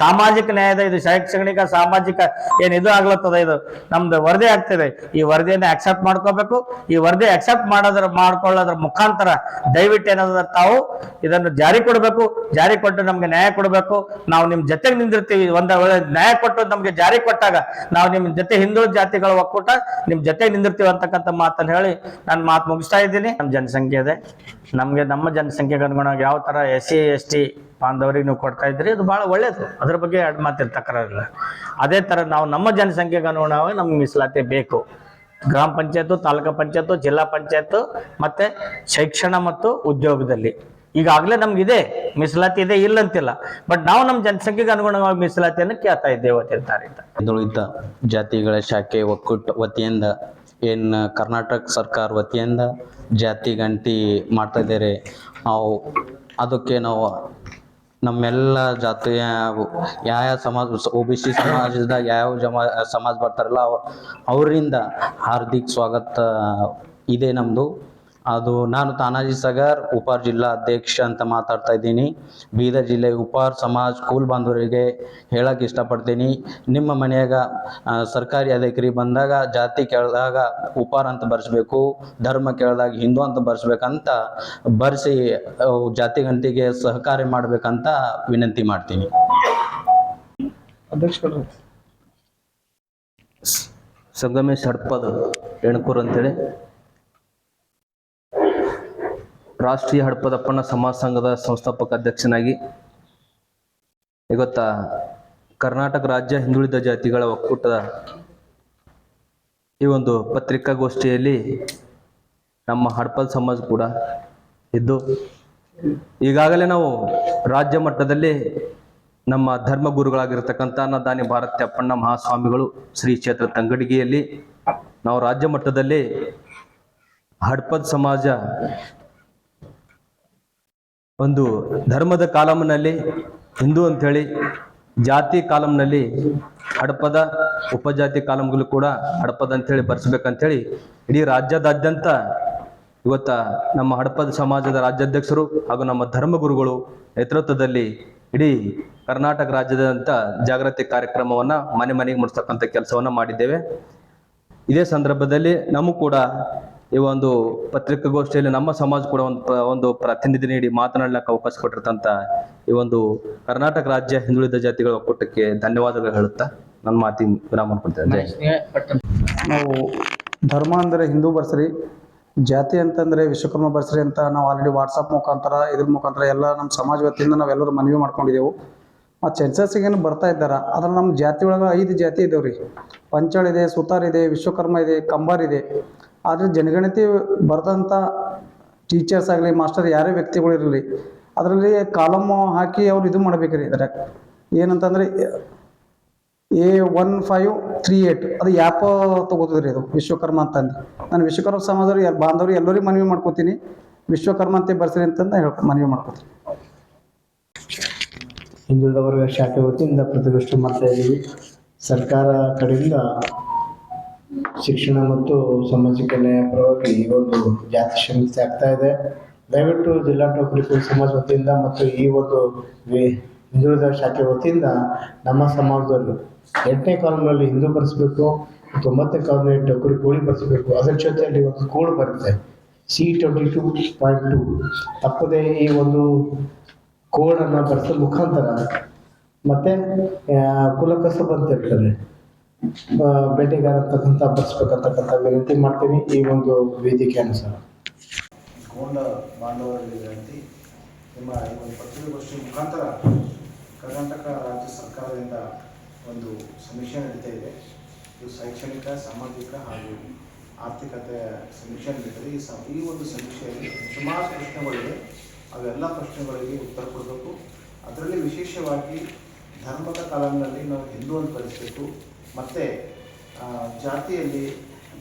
ಸಾಮಾಜಿಕ ನ್ಯಾಯದ ಇದು ಶೈಕ್ಷಣಿಕ ಸಾಮಾಜಿಕ ಏನಿದು ಇದು ಆಗ್ಲತ್ತದ ಇದು? ನಮ್ದು ವರದಿ ಆಗ್ತಿದೆ. ಈ ವರದಿಯನ್ನು ಅಕ್ಸೆಪ್ಟ್ ಮಾಡ್ಕೋಬೇಕು. ಈ ವರದಿ ಅಕ್ಸೆಪ್ಟ್ ಮಾಡೋದ್ರ ಮಾಡ್ಕೊಳ್ಳೋದ್ರ ಮುಖಾಂತರ ದಯವಿಟ್ಟು ಏನಾದ್ರ ತಾವು ಇದನ್ನು ಜಾರಿ ಕೊಡಬೇಕು. ಜಾರಿ ಕೊಟ್ಟು ನಮ್ಗೆ ನ್ಯಾಯ ಕೊಡಬೇಕು. ನಾವು ನಿಮ್ ಜೊತೆಗೆ ನಿಂದಿರ್ತೀವಿ. ಒಂದ ನ್ಯಾಯ ಕೊಟ್ಟು ನಮ್ಗೆ ಜಾರಿ ಕೊಟ್ಟಾಗ ನಾವು ನಿಮ್ ಜೊತೆ ಹಿಂದುಳಿದ ಜಾತಿಗಳ ಒಕ್ಕೂಟ ನಿಮ್ ಜೊತೆ ನಿಂದಿರ್ತೀವಿ ಅಂತಕ್ಕಂಥ ಮಾತನ್ನ ಹೇಳಿ ನಾನು ಮಾತು ಮುಗಿಸ್ತಾ ಇದ್ದೀನಿ. ನಮ್ಮ ಜನಸಂಖ್ಯೆ ಇದೆ. ನಮಗೆ ನಮ್ಮ ಜನಸಂಖ್ಯೆಗೆ ಅನುಗುಣವಾಗಿ ಯಾವ ತರ ಎಸ್ ಸಿ, ಎಸ್ ಟಿ ಬಾಂಧವರಿಗೆ ನೀವು ಕೊಡ್ತಾ ಇದ್ರಿ ಅದು ಬಹಳ ಒಳ್ಳೇದು. ಅದ್ರ ಬಗ್ಗೆ ಎರಡು ಮಾತು ಅದೇ ತರ ನಾವು ನಮ್ಮ ಜನಸಂಖ್ಯೆಗೆ ಅನುಗುಣವಾಗಿ ನಮ್ಗೆ ಮೀಸಲಾತಿ ಬೇಕು. ಗ್ರಾಮ ಪಂಚಾಯತ್ ತಾಲೂಕಾ ಪಂಚಾಯತ್ ಜಿಲ್ಲಾ ಪಂಚಾಯತ್ ಮತ್ತೆ ಶೈಕ್ಷಣ ಮತ್ತು ಉದ್ಯೋಗದಲ್ಲಿ. ಈಗಾಗಲೇ ನಮ್ಗಿದೆ, ಮೀಸಲಾತಿ ಇದೆ ಇಲ್ಲ ಅಂತಿಲ್ಲ ಬಟ್ ನಾವು ನಮ್ಮ ಜನಸಂಖ್ಯೆಗೆ ಅನುಗುಣವಾಗಿ ಮೀಸಲಾತಿಯನ್ನು ಕೇಳ್ತಾ ಇದ್ದೇವೆ ತಾರೀಕು ಹಿಂದುಳಿದ ಜಾತಿಗಳ ಶಾಖೆ ಒಕ್ಕೂಟ ವತಿಯಿಂದ, ಏನು ಕರ್ನಾಟಕ ಸರ್ಕಾರ ವತಿಯಿಂದ ಜಾತಿ ಗಂಟಿ ಮಾಡ್ತಾ ಇದ್ದಾರೆ ನಾವು ಅದಕ್ಕೆ ನಾವು ನಮ್ಮೆಲ್ಲ ಜಾತಿಯ ಯಾವ ಸಮಾಜ ಒ ಬಿ ಸಿ ಸಮಾಜದ ಯಾವ ಜಮಾ, ಸಮಾಜ ಬರ್ತಾರಲ್ಲ ಅವ- ಅವರಿಂದ ಹಾರ್ದಿಕ ಸ್ವಾಗತ ಇದೆ ನಮ್ಮದು ಅದು ನಾನು ತಾನಾಜಿ ಸಾಗರ್ ಉಪಾರ್ ಜಿಲ್ಲಾ ಅಧ್ಯಕ್ಷ ಅಂತ ಮಾತಾಡ್ತಾ ಇದ್ದೀನಿ. ಬೀದರ್ ಜಿಲ್ಲೆ ಉಪಾರ್ ಸಮಾಜ್ ಸ್ಕೂಲ್ ಬಾಂಧವರಿಗೆ ಹೇಳಕ್ಕೆ ಇಷ್ಟಪಡ್ತೀನಿ. ನಿಮ್ಮ ಮನೆಯಾಗ ಸರ್ಕಾರಿ ಅಧಿಕಾರಿ ಬಂದಾಗ ಜಾತಿ ಕೇಳಿದಾಗ ಉಪಾರ್ ಅಂತ ಬರ್ಸ್ಬೇಕು ಧರ್ಮ ಕೇಳಿದಾಗ ಹಿಂದೂ ಅಂತ ಬರ್ಸ್ಬೇಕಂತ ಬರ್ಸಿ ಅವು ಜಾತಿ ಗಂಟಿಗೆ ಸಹಕಾರಿ ಮಾಡ್ಬೇಕಂತ ವಿನಂತಿ ಮಾಡ್ತೀನಿ. ಅಧ್ಯಕ್ಷರು. ಸಂಗಮೇಶ್ ಹಡ್ಪದ ರೇಣುಕೂರ್ ಅಂತೇಳಿ. ರಾಷ್ಟ್ರೀಯ ಹಡಪದಪ್ಪನ ಸಮಾಜ ಸಂಘದ ಸಂಸ್ಥಾಪಕ ಅಧ್ಯಕ್ಷನಾಗಿ ಇವತ್ತ ಕರ್ನಾಟಕ ರಾಜ್ಯ ಹಿಂದುಳಿದ ಜಾತಿಗಳ ಒಕ್ಕೂಟದ ಈ ಒಂದು ಪತ್ರಿಕಾಗೋಷ್ಠಿಯಲ್ಲಿ ನಮ್ಮ ಹಡಪದ ಸಮಾಜ ಕೂಡ ಇದ್ದು, ಈಗಾಗಲೇ ನಾವು ರಾಜ್ಯ ಮಟ್ಟದಲ್ಲಿ ನಮ್ಮ ಧರ್ಮ ಗುರುಗಳಾಗಿರ್ತಕ್ಕಂಥ ಅನ್ನದಾನಿ ಭಾರತಿ ಅಪ್ಪಣ್ಣ ಮಹಾಸ್ವಾಮಿಗಳು ಶ್ರೀ ಕ್ಷೇತ್ರ ತಂಗಡಿಗೆಯಲ್ಲಿ ನಾವು ರಾಜ್ಯ ಮಟ್ಟದಲ್ಲಿ ಹಡ್ಪದ್ ಸಮಾಜ ಒಂದು ಧರ್ಮದ ಕಾಲಮ್ನಲ್ಲಿ ಹಿಂದೂ ಅಂಥೇಳಿ ಜಾತಿ ಕಾಲಂನಲ್ಲಿ, ಹಡಪದ ಉಪಜಾತಿ ಕಾಲಂಗಳು ಕೂಡ ಹಡಪದ ಅಂತೇಳಿ ಬರ್ಸ್ಬೇಕಂತೇಳಿ ಇಡೀ ರಾಜ್ಯದಾದ್ಯಂತ ಇವತ್ತ ನಮ್ಮ ಹಡಪದ ಸಮಾಜದ ರಾಜ್ಯಾಧ್ಯಕ್ಷರು ಹಾಗೂ ನಮ್ಮ ಧರ್ಮಗುರುಗಳು ನೇತೃತ್ವದಲ್ಲಿ ಇಡೀ ಕರ್ನಾಟಕ ರಾಜ್ಯದಂತ ಜಾಗೃತಿ ಕಾರ್ಯಕ್ರಮವನ್ನ ಮನೆ ಮನೆಗೆ ಮುಡಿಸ್ತಕ್ಕಂಥ ಕೆಲಸವನ್ನ ಮಾಡಿದ್ದೇವೆ. ಇದೇ ಸಂದರ್ಭದಲ್ಲಿ ನಮಗೂ ಕೂಡ ಈ ಒಂದು ಪತ್ರಿಕಾಗೋಷ್ಠಿಯಲ್ಲಿ ನಮ್ಮ ಸಮಾಜ ಕೂಡ ಒಂದು ಒಂದು ಪ್ರತಿನಿಧಿ ನೀಡಿ ಮಾತನಾಡಲಿಕ್ಕೆ ಅವಕಾಶ ಕೊಟ್ಟಿರ್ತಂತ ಈ ಒಂದು ಕರ್ನಾಟಕ ರಾಜ್ಯ ಹಿಂದುಳಿದ ಜಾತಿಗಳ ಒಕ್ಕೂಟಕ್ಕೆ ಧನ್ಯವಾದಗಳು ಹೇಳುತ್ತಾ ನನ್ನ ಮಾತಿನ ವಿರಾಮ ಕೊಡ್ತೇನೆ. ನಾವು ಧರ್ಮ ಅಂದರೆ ಹಿಂದೂ ಬರ್ಸರಿ, ಜಾತಿ ಅಂತಂದರೆ ವಿಶ್ವಕರ್ಮ ಬರ್ಸರಿ ಅಂತ ನಾವು ಆಲ್ರೆಡಿ ವಾಟ್ಸಪ್ ಮುಖಾಂತರ, ಇದ್ರ ಮುಖಾಂತರ ಎಲ್ಲ ನಮ್ಮ ಸಮಾಜ ವತಿಯಿಂದ ನಾವೆಲ್ಲರೂ ಮನವಿ ಮಾಡ್ಕೊಂಡಿದ್ದೆವು ಮತ್ತು ಸೆನ್ಸಸ್ಸಿಗೇನು ಬರ್ತಾ ಇದ್ದಾರೆ? ಅದ್ರಲ್ಲಿ ನಮ್ಮ ಜಾತಿ ಒಳಗೆ ಐದು ಜಾತಿ ಇದಾವೆ ರೀ ಪಂಚಾಳ್ ಇದೆ, ಸುತಾರ್ ಇದೆ, ವಿಶ್ವಕರ್ಮ ಇದೆ, ಕಂಬಾರ್ ಇದೆ. ಆದರೆ ಜನಗಣತಿ ಬರೆದಂಥ ಟೀಚರ್ಸ್ ಆಗಲಿ ಮಾಸ್ಟರ್ ಯಾರೇ ವ್ಯಕ್ತಿಗಳು ಇರಲಿ, ಅದರಲ್ಲಿ ಕಾಲಮ್ ಹಾಕಿ ಅವ್ರು ಇದು ಮಾಡ್ಬೇಕ್ರಿ. ಇದ್ರಾಗ ಏನಂತಂದರೆ A one five three eight ಅದು ಯಾಪ ತೊಗೋತದ್ರಿ ಅದು ವಿಶ್ವಕರ್ಮ ಅಂತಂದು. ನಾನು ವಿಶ್ವಕರ್ಮ ಸಮಾಜವ್ರು ಎಲ್ ಬಾಂಧವ್ರು ಎಲ್ಲರಿಗೂ ಮನವಿ ಮಾಡ್ಕೋತೀನಿ. ವಿಶ್ವಕರ್ಮ ಅಂತ ಬರ್ಸಿರಿ ಅಂತಂದು ಹೇಳ್, ಮನವಿ ಮಾಡ್ಕೋತೀನಿ. ಹಿಂದುಳಿದ ವರ್ಗ ಶಾಖೆ ವತಿಯಿಂದ ಪ್ರತಿಭಟನೆ ಮಾಡ್ತಾ ಇದ್ದೀವಿ ಸರ್ಕಾರ ಕಡೆಯಿಂದ ಶಿಕ್ಷಣ ಮತ್ತು ಸಾಮಾಜಿಕ ನ್ಯಾಯ ಪರವಾಗಿ ಈ ಒಂದು ಜಾತಿ ಶ್ರಮಿಸಿ ಆಗ್ತಾ ಇದೆ. ದಯವಿಟ್ಟು ಜಿಲ್ಲಾ ಟೋಪರಿ ಸಮಾಜ ವತಿಯಿಂದ ಮತ್ತು ಈ ಒಂದು ಹಿಂದುಳಿದ ಶಾಖೆ ವತಿಯಿಂದ ನಮ್ಮ ಸಮಾಜದಲ್ಲಿ ಎಂಟನೇ ಕಾಲಂನಲ್ಲಿ ಹಿಂದೂ ಬರೆಸಬೇಕು ತೊಂಬತ್ತನೇ ಕಾಲದಲ್ಲಿ ಟೋಕರಿ ಕೋಳಿ ಬರೆಸಬೇಕು ಅದರ ಜೊತೆಯಲ್ಲಿ ಒಂದು ಕೋಡ್ ಬರುತ್ತೆ C twenty two point two ತಪ್ಪದೇ ಈ ಒಂದು ಕೋಡನ್ನು ಬರೆಸೋ ಮುಖಾಂತರ ಮತ್ತೆ ಕುಲಕಸು ಅಂತ ಬೇಟೆಗಾರ ಅಂತಕ್ಕಂಥ ಬರ್ಸ್ಬೇಕಂತಕ್ಕಂಥ ವಿನಂತಿ ಮಾಡ್ತೀನಿ ಈ ಒಂದು ವೇದಿಕೆ ಅನುಸಾರ. ಗೋಂಡ ಬಾಂಧವರಲ್ಲಿ ವಿನಂತಿ, ನಿಮ್ಮ ಈ ಒಂದು ಪತ್ರಿಕಾಗೋಷ್ಠಿ ಮುಖಾಂತರ ಕರ್ನಾಟಕ ರಾಜ್ಯ ಸರ್ಕಾರದಿಂದ ಒಂದು ಸಮೀಕ್ಷೆ ನಡೀತಾ ಇದೆ. ಇದು ಶೈಕ್ಷಣಿಕ, ಸಾಮಾಜಿಕ ಹಾಗೂ ಆರ್ಥಿಕತೆ ಸಮೀಕ್ಷೆ ನಡೀತದೆ. ಈ ಸ ಈ ಒಂದು ಸಮೀಕ್ಷೆಯಲ್ಲಿ ಸುಮಾರು ಪ್ರಶ್ನೆಗಳಿವೆ. ಅವೆಲ್ಲ ಪ್ರಶ್ನೆಗಳಿಗೆ ಉತ್ತರ ಕೊಡಬೇಕು. ಅದರಲ್ಲಿ ವಿಶೇಷವಾಗಿ ಧರ್ಮದ ಕಾಲಂನಲ್ಲಿ ನಾವು ಹಿಂದೂ ಅಂತ ಕಲಿಸ್ಬೇಕು ಮತ್ತು ಜಾತಿಯಲ್ಲಿ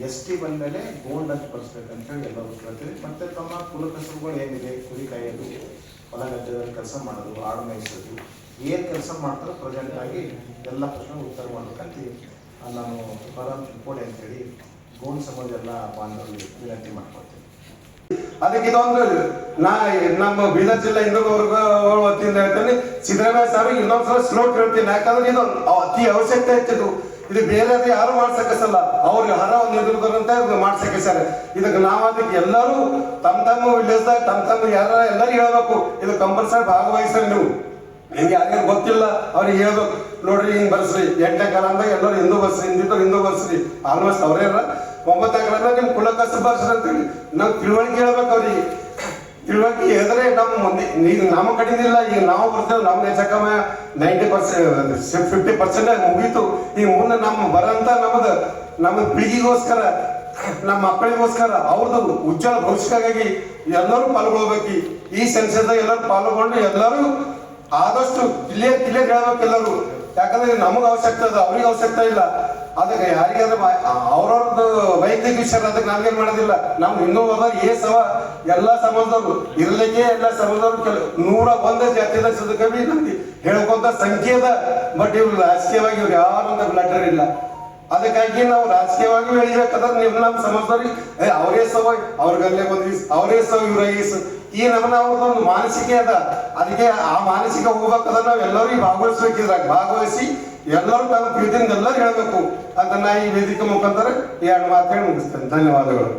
ಎಸ್ ಟಿ ಬಂದಮೇಲೆ ಗೋಲ್ಡ್ ಅಂತ ಕಲಿಸ್ಬೇಕಂತೇಳಿ ಎಲ್ಲರೂ ಕೇಳ್ತೀವಿ ಮತ್ತು ತಮ್ಮ ಕುಲಕಸಬುಗಳು ಏನಿದೆ? ಕುರಿ ಕಾಯೋದು, ಹೊಲ ಗದ್ದೆಗಳಲ್ಲಿ ಕೆಲಸ ಮಾಡೋದು, ಆಡು ಮೇಯಿಸೋದು, ಏನು ಕೆಲಸ ಮಾಡ್ತಾರೋ ಪ್ರೆಸೆಂಟ್ ಆಗಿ ಎಲ್ಲ ಪ್ರಶ್ನೆಗೆ ಉತ್ತರ ಮಾಡ್ಬೇಕಂತ ನಾನು ತುಕಾರಾಮ್ ಚಿಕ್ಕೋಡೆ ಅಂತೇಳಿ ಗೋಂಡ್ ಸಮಾಜ ಎಲ್ಲ ಬಾಂಧವರಿಗೆ ವಿನಂತಿ ಮಾಡ್ಕೊಳ್ತೀನಿ. ಅದಕ್ಕೆ ಇದೊಂದು ನಾ, ನಮ್ಮ ಬೀದರ್ ಜಿಲ್ಲಾ ಹಿಂದೂ ವರ್ಗಗಳ ವತಿಯಿಂದ ಹೇಳ್ತೇನೆ, ಸಿದ್ದರಾಮಯ್ಯ ಸಾರಿಗೆ ಇನ್ನೊಂದ್ಸಲ ಸ್ಲೋ ಕೇಳ್ತೀನಿ ಯಾಕಂದ್ರೆ ಇದು ಅತಿ ಅವಶ್ಯಕತೆ ಇತ್ತಿದ್ದು ಇದು ಬೇರೆ ಯಾರು ಮಾಡ್ಸಕ್ಕಸಲ್ಲ ಅವ್ರಿಗೆ ಹರ ಒಂದು ಎದುರುದಂತ ಮಾಡ್ಸಕ್ಕೆ ಸರ್ ಇದಕ್ಕೆ ನಾವು ಅದಕ್ಕೆ ಎಲ್ಲರೂ ತಮ್ಮ ತಮ್ಮ ವಿಲೇಜ್ದಾಗ ತಮ್ಮ ತಮ್ಮ ಯಾರ ಎಲ್ಲರೂ ಹೇಳ್ಬೇಕು. ಇದು ಕಂಪಲ್ಸರಿ ಭಾಗವಹಿಸ್ರಿ ನೀವು. ನಿಮ್ಗೆ ಯಾರಿಗೂ ಗೊತ್ತಿಲ್ಲ, ಅವ್ರಿಗೆ ಹೇಳ್ಬೇಕು. ನೋಡ್ರಿ, ಹಿಂಗ್ ಬರ್ಸ್ರಿ. ಎಂಟನೇ ಕಾಲಂದಾಗ ಎಲ್ಲರೂ ಹಿಂದೂ ಬರ್ಸ್ರಿ ಹಿಂದಿದ್ರು ಹಿಂದೂ ಬರ್ಸ್ರಿ. ಆಲ್ಮೋಸ್ಟ್ ಅವರೇ ಒಂಬತ್ತನೇ ಅಂದ್ರೆ ನಿಮ್ ಕುಲಕಸ ಬರ್ಸ್ರಿ ಅಂತೇಳಿ. ನಾವು ತಿಳುವಳಿಕೆ ಹೇಳ್ಬೇಕು ಅವ್ರಿಗೆ. ತಿಳುವಳಿಕೆ ಹೇಳಿದ್ರೆ ನಮ್ಮ ಮುಂದೆ ಈಗ ನಮ್ಮ ಕಡೆಯಿಂದ ಈಗ ನಾವು ಬರ್ತೇವೆ, ನಮ್ಮ ಹೆಚ್ಚಕಮ್ಮ ನೈಂಟಿ ಪರ್ಸೆಂಟ್ ಫಿಫ್ಟಿ ಪರ್ಸೆಂಟ್ ಮುಗೀತು. ಈಗ ಮುಂದೆ ನಮ್ಮ ಬರಂತ ನಮ್ಮದು ನಮ್ಮ ಪೀಳಿಗೆಗೋಸ್ಕರ ನಮ್ಮ ಮಕ್ಕಳಿಗೋಸ್ಕರ ಅವ್ರದ್ದು ಉಜ್ವಲ ಭವಿಷ್ಯಕ್ಕಾಗಿ ಎಲ್ಲರೂ ಪಾಲ್ಗೊಳ್ಬೇಕು. ಈ ಸೆನ್ಸರ್ದಾಗ ಎಲ್ಲರೂ ಪಾಲ್ಗೊಂಡು ಎಲ್ಲರೂ ಆದಷ್ಟು ಕ್ಲಿಯರ್ ಕ್ಲಿಯರ್ ಹೇಳ್ಬೇಕು ಎಲ್ಲರೂ. ಯಾಕಂದ್ರೆ ನಮಗ್ ಅವಶ್ಯಕತೆ ಅದ, ಅವ್ರಿಗೆ ಅವಶ್ಯಕತೆ ಇಲ್ಲ. ಅದಕ್ಕೆ ಯಾರಿಗಾದ್ರೆ ಅವ್ರವ್ರದ್ದು ವೈಯಕ್ತಿಕ ವಿಷಯ ಅದಕ್ಕೆ ನಾವೇನ್ ಮಾಡೋದಿಲ್ಲ. ನಮ್ ಹಿಂದೂ ಹೋದ ಏ ಸವ ಎಲ್ಲಾ ಸಮಾಜದವ್ರು. ಇರ್ಲಿಕ್ಕೆ ಎಲ್ಲ ಸಮಾಜದವ್ರು ಕೆಲ ನೂರ ಒಂದ ಜಾತಿದ ಸದಕವಿ ನಮ್ಗೆ ಹೇಳ್ಕೊಂತ ಸಂಖ್ಯೆ ಅದ. ಬಟ್ ಇವ್ರು ರಾಜಕೀಯವಾಗಿ ಇವ್ರು ಯಾರು ಅಂತ ಬ್ಲಡರ್ ಇಲ್ಲ. ಅದಕ್ಕಾಗಿ ನಾವು ರಾಜಕೀಯವಾಗಿ ಬೆಳಿಬೇಕಾದ್ರೆ ನಿಮ್ ನಮ್ ಸಮಾಜದವ್ರಿಗೆ ಅವರೇ ಸವ ಅವ್ರಿಗಲ್ಲೇ ಬಂದ್ವಿ ಅವರೇ ಸವ ಇವ್ರ ಸ ಈ ನಮ್ಮನ್ನ ಅವ್ರದ್ದೊಂದು ಮಾನಸಿಕ ಅದ. ಅದಕ್ಕೆ ಆ ಮಾನಸಿಕ ಹೋಗ್ಬೇಕಾದ್ರೆ ನಾವ್ ಎಲ್ಲರೂ ಈ ಭಾಗವಹಿಸ್ಬೇಕಿದ್ರಾಗ ಭಾಗವಹಿಸಿ ಎಲ್ಲರೂ ತಮ್ಮ ಪ್ರೀತಿಯಿಂದ ಎಲ್ಲರೂ ಹೇಳ್ಬೇಕು ಅದನ್ನ ಈ ವೇದಿಕೆ ಮುಖಾಂತರ ಎರಡು ಮಾತು ಹೇಳಿ ಮುಗಿಸ್ತೇನೆ. ಧನ್ಯವಾದಗಳು.